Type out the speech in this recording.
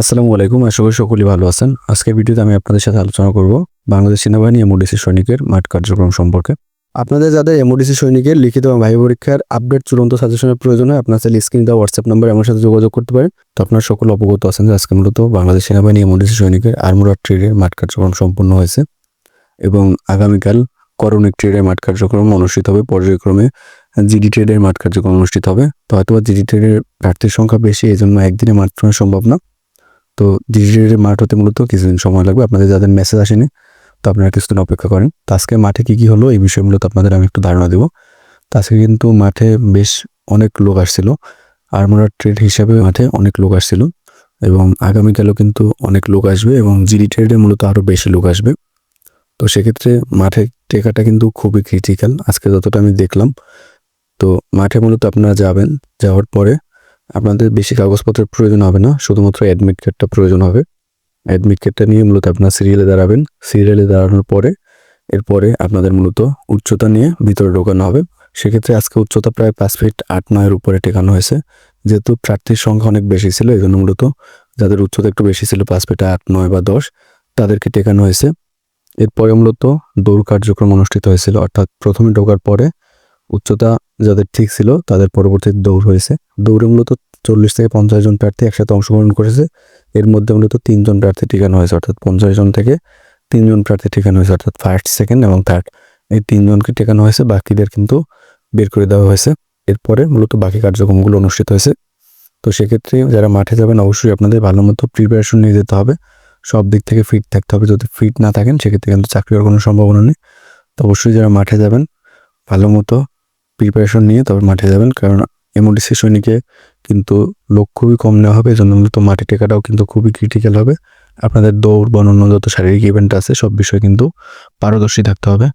আসসালামু আলাইকুম, আশা করি সকলেই ভালো আছেন। আজকের ভিডিওতে আমি আপনাদের সাথে আলোচনা করব বাংলাদেশ সেনাবাহিনী এমওডিসি সৈনিকের মাঠ কার্যক্রম সম্পর্কে। আপনাদের যাদের এমওডিসি সৈনিকের লিখিত এবং ভাই পরীক্ষার আপডেট চূড়ান্ত সাজেশনের প্রয়োজন হয়, আপনার চাইলে স্ক্রিন দেওয়া হোয়াটসঅ্যাপ নাম্বার আমার সাথে যোগাযোগ করতে পারেন। তো আপনার সকল অবগত আছেন যে আজকে মূলত বাংলাদেশ সেনাবাহিনী এমওডিসি সৈনিকের আর্মোরার ট্রেডের মাঠ কার্যক্রম সম্পন্ন হয়েছে এবং আগামীকাল করণিক ট্রেডের মাঠ কার্যক্রম অনুষ্ঠিত হবে। পর্যায়ক্রমে জিডি ট্রেডের মাঠ কার্যক্রম অনুষ্ঠিত হবে। তো হয়তো জিডি ট্রেডের প্রার্থীর সংখ্যা বেশি এই জন্য একদিনে মাঠ সম্ভব না। তো ডিজিটালের মাঠ হতে মূলত কিছুদিন সময় লাগবে। আপনাদের যাদের মেসেজ আসেনি, তো আপনারা কিছুদিন অপেক্ষা করেন। তো আজকে মাঠে কী কী হলো এই বিষয়ে মূলত আপনাদের আমি একটু ধারণা দেবো। তো আজকে কিন্তু মাঠে বেশ অনেক লোক আসছিল আর্মোরার ট্রেড হিসাবে মাঠে অনেক লোক আসছিল এবং আগামীকালও কিন্তু অনেক লোক আসবে এবং জিডি ট্রেডে মূলত আরও বেশি লোক আসবে। তো সেক্ষেত্রে মাঠে টেকাটা কিন্তু খুবই ক্রিটিক্যাল আজকে যতটা আমি দেখলাম। তো মাঠে মূলত আপনারা যাবেন, যাওয়ার পরে আপনাদের বেশি কাগজপত্রের প্রয়োজন হবে না, শুধুমাত্র অ্যাডমিট কার্ডটা প্রয়োজন হবে। অ্যাডমিট কার্ডটা নিয়ে মূলত আপনার সিরিয়ালে দাঁড়াবেন। সিরিয়ালে দাঁড়ানোর পরে, এরপরে আপনাদের মূলত উচ্চতা নিয়ে ভিতরে ঢোকানো হবে। সেক্ষেত্রে আজকে উচ্চতা প্রায় পাঁচ ফিট আট নয়ের উপরে টেকানো হয়েছে। যেহেতু প্রার্থীর সংখ্যা অনেক বেশি ছিল এই জন্য মূলত যাদের উচ্চতা একটু বেশি ছিল পাঁচ ফিট আট, নয় বা দশ, তাদেরকে টেকানো হয়েছে। এরপরে মূলত দৌড় কার্যক্রম অনুষ্ঠিত হয়েছিল, অর্থাৎ প্রথমে ঢোকার পরে উচ্চতা যাদের ঠিক ছিল, তাদের পরবর্তীতে দৌড় হয়েছে। দৌড়ে মূলত চল্লিশ থেকে পঞ্চাশ জন প্রার্থী একসাথে অংশগ্রহণ করেছে। এর মধ্যে মূলত তিনজন প্রার্থী ঠিকানো হয়েছে, অর্থাৎ পঞ্চাশ জন থেকে তিনজন প্রার্থী ঠিকানো হয়েছে, অর্থাৎ ফার্স্ট সেকেন্ড এবং থার্ড এই তিনজনকে টেকানো হয়েছে, বাকিদের কিন্তু বের করে দেওয়া হয়েছে। এরপরে মূলত বাকি কার্যক্রমগুলো অনুষ্ঠিত হয়েছে। তো সেক্ষেত্রে যারা মাঠে যাবেন, অবশ্যই আপনাদের ভালো মতো প্রিপারেশন নিয়ে যেতে হবে। সব দিক থেকে ফিট থাকতে হবে। যদি ফিট না থাকেন, সেক্ষেত্রে কিন্তু চাকরি হওয়ার কোনো সম্ভাবনা নেই। তো অবশ্যই যারা মাঠে যাবেন, ভালো মতো প্রিপারেশন নিয়ে তবে মাঠে যাবেন, কারণ এমডিসি সৈনিকে কিন্তু লোক খুবই কম নেওয়া হবে, এজন্য মূলত মাঠে টেকাটাও কিন্তু খুবই ক্রিটিক্যাল হবে। আপনাদের দৌড় বা অন্য যত শারীরিক ইভেন্ট আছে, সব বিষয়ে কিন্তু পারদর্শী থাকতে হবে।